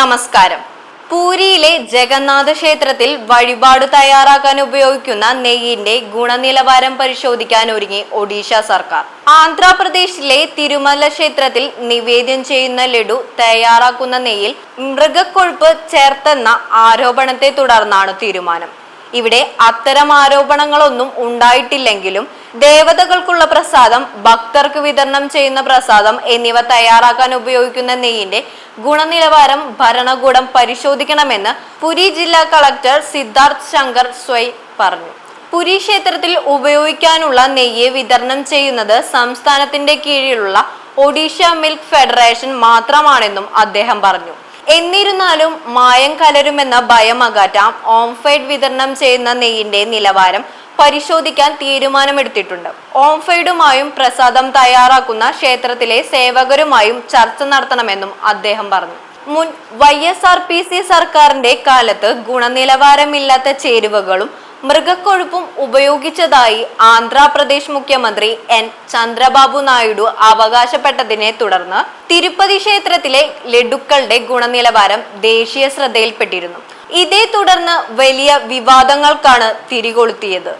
നമസ്കാരം. പൂരിയിലെ ജഗന്നാഥ ക്ഷേത്രത്തിൽ വഴിപാട് തയ്യാറാക്കാൻ ഉപയോഗിക്കുന്ന നെയ്യിന്റെ ഗുണനിലവാരം പരിശോധിക്കാൻ ഒരുങ്ങി ഒഡീഷ സർക്കാർ. ആന്ധ്രാപ്രദേശിലെ തിരുമല ക്ഷേത്രത്തിൽ നിവേദ്യം ചെയ്യുന്ന ലഡു തയ്യാറാക്കുന്ന നെയ്യിൽ മൃഗക്കൊഴുപ്പ് ചേർത്തെന്ന ആരോപണത്തെ തുടർന്നാണ് തീരുമാനം. ഇവിടെ അത്തരം ആരോപണങ്ങളൊന്നും ഉണ്ടായിട്ടില്ലെങ്കിലും ദേവതകൾക്കുള്ള പ്രസാദം ഭക്തർക്ക് വിതരണം ചെയ്യുന്ന പ്രസാദം എന്നിവ തയ്യാറാക്കാൻ ഉപയോഗിക്കുന്ന നെയ്യിന്റെ ഗുണനിലവാരം ഭരണകൂടം പരിശോധിക്കണമെന്ന് പുരി ജില്ലാ കളക്ടർ സിദ്ധാർത്ഥ് ശങ്കർ സ്വൈ പറഞ്ഞു. പുരി ക്ഷേത്രത്തിൽ ഉപയോഗിക്കാനുള്ള നെയ്യ് വിതരണം ചെയ്യുന്നത് സംസ്ഥാനത്തിന്റെ കീഴിലുള്ള ഒഡീഷ മിൽക്ക് ഫെഡറേഷൻ മാത്രമാണെന്നും അദ്ദേഹം പറഞ്ഞു. എന്നിരുന്നാലും മായം കലരുമെന്ന ഭയം അകറ്റാം ഓംഫൈഡ് വിതരണം ചെയ്യുന്ന നെയ്യിന്റെ നിലവാരം പരിശോധിക്കാൻ തീരുമാനമെടുത്തിട്ടുണ്ട്. ഓംഫൈഡുമായും പ്രസാദം തയ്യാറാക്കുന്ന ക്ഷേത്രത്തിലെ സേവകരുമായും ചർച്ച നടത്തണമെന്നും അദ്ദേഹം പറഞ്ഞു. മുൻ Y S R P C സർക്കാരിന്റെ കാലത്ത് ഗുണനിലവാരമില്ലാത്ത ചേരുവകളും മൃഗക്കൊഴുപ്പും ഉപയോഗിച്ചതായി ആന്ധ്രാപ്രദേശ് മുഖ്യമന്ത്രി എൻ. ചന്ദ്രബാബു നായിഡു അവകാശപ്പെട്ടതിനെ തുടർന്ന് തിരുപ്പതി ക്ഷേത്രത്തിലെ ലഡുക്കളുടെ ഗുണനിലവാരം ദേശീയ ശ്രദ്ധയിൽപ്പെട്ടിരുന്നു. ഇതേ തുടർന്ന് വലിയ വിവാദങ്ങൾക്കാണ് തിരികൊളുത്തിയത്.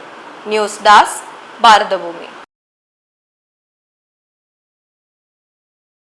ന്യൂസ് ഡാസ് ഭാരതഭൂമി.